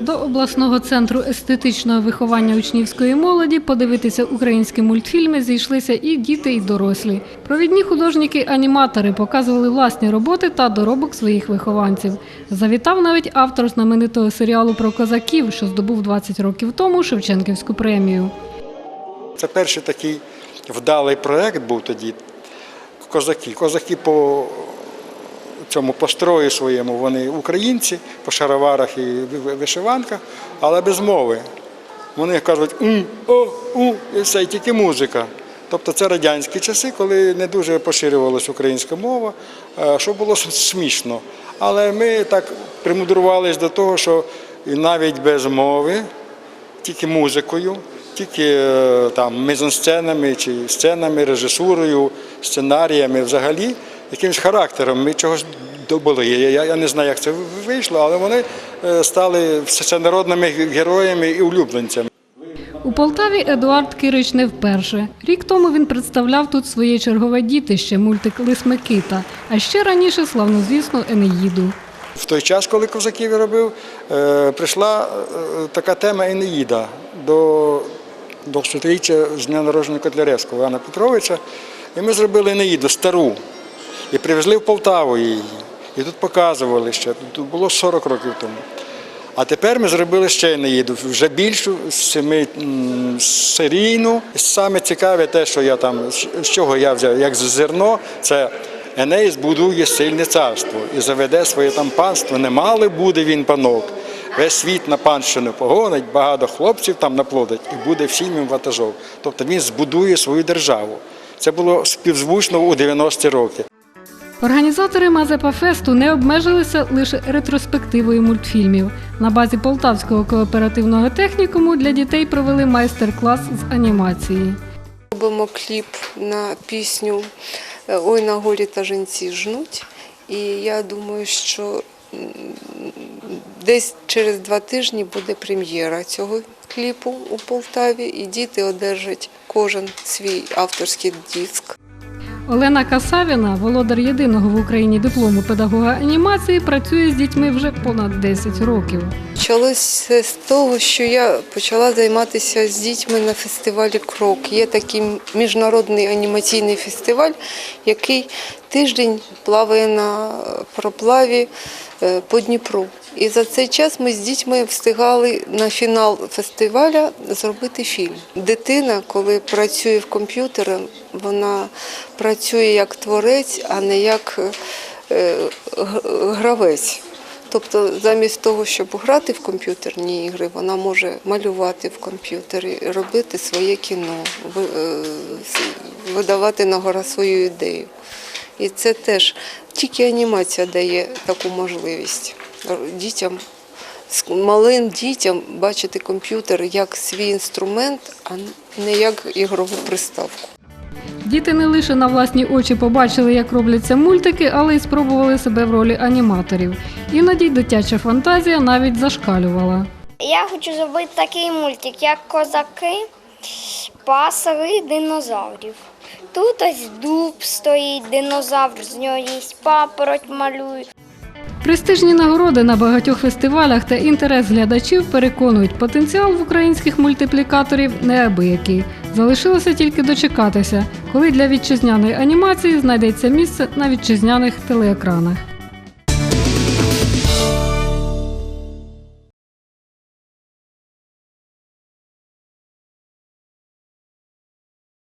До обласного центру естетичного виховання учнівської молоді подивитися українські мультфільми зійшлися і діти, і дорослі. Провідні художники-аніматори показували власні роботи та доробок своїх вихованців. Завітав навіть автор знаменитого серіалу про козаків, що здобув 20 років тому Шевченківську премію. Це перший такий вдалий проєкт був тоді. Козаки. Козаки по цьому построю своєму, вони українці по шароварах і вишиванках, але без мови. Вони кажуть у, о, у, і все, і тільки музика. Тобто це радянські часи, коли не дуже поширювалася українська мова, е, що було смішно. Але ми так примудрувалися до того, що навіть без мови тільки музикою, тільки е, там мизансценами чи сценами, режисурою, сценаріями, взагалі якимось характером. Ми чогось добули. Я, я, не знаю, як це вийшло, але вони е, стали всенародними героями і улюбленцями. У Полтаві Едуард Кирич не вперше. Рік тому він представляв тут своє чергове дітище, мультик Лис Микита, а ще раніше славнозвісну Енеїду. В той час, коли козаків робив, е, прийшла е, така тема Енеїда до, до століття з дня народження Котляревського Івана Петровича. І ми зробили Енеїду стару і привезли в Полтаву її. І тут показували ще. Тут було 40 років тому. А тепер ми зробили ще Енеїду, вже більшу, семи серійну. Саме цікаве те, що я там, з чого я взяв, як зерно, це Еней збудує сильне царство і заведе своє там панство. Немало буде він панок. Весь світ на панщину погонить, багато хлопців там наплодить і буде всім їм ватажок. Тобто він збудує свою державу. Це було співзвучно у 90-ті роки. Організатори Мазепа Фесту не обмежилися лише ретроспективою мультфільмів. На базі Полтавського кооперативного технікуму для дітей провели майстер-клас з анімації. Робимо кліп на пісню Ой на горі та жінці жнуть. І я думаю, що десь через два тижні буде прем'єра цього кліпу у Полтаві, і діти одержать кожен свій авторський диск. Олена Касавіна, володар єдиного в Україні диплому педагога анімації, працює з дітьми вже понад 10 років. Почалося з того, що я почала займатися з дітьми на фестивалі Крок. Є такий міжнародний анімаційний фестиваль, який тиждень плаває на проплаві е, по Дніпру. І за цей час ми з дітьми встигали на фінал фестиваля зробити фільм. Дитина, коли працює в комп'ютері, вона працює як творець, а не як е, гравець. Тобто, замість того, щоб грати в комп'ютерні ігри, вона може малювати в комп'ютері, робити своє кіно, е, видавати на гора свою ідею. І це теж тільки анімація дає таку можливість дітям, малим дітям бачити комп'ютер як свій інструмент, а не як ігрову приставку. Діти не лише на власні очі побачили, як робляться мультики, але й спробували себе в ролі аніматорів. Іноді дитяча фантазія навіть зашкалювала. Я хочу зробити такий мультик, як козаки, пасари динозаврів. Тут ось дуб стоїть, динозавр, з нього є папороть малюють. Престижні нагороди на багатьох фестивалях та інтерес глядачів переконують, потенціал в українських мультиплікаторів неабиякий. Залишилося тільки дочекатися, коли для вітчизняної анімації знайдеться місце на вітчизняних телеекранах.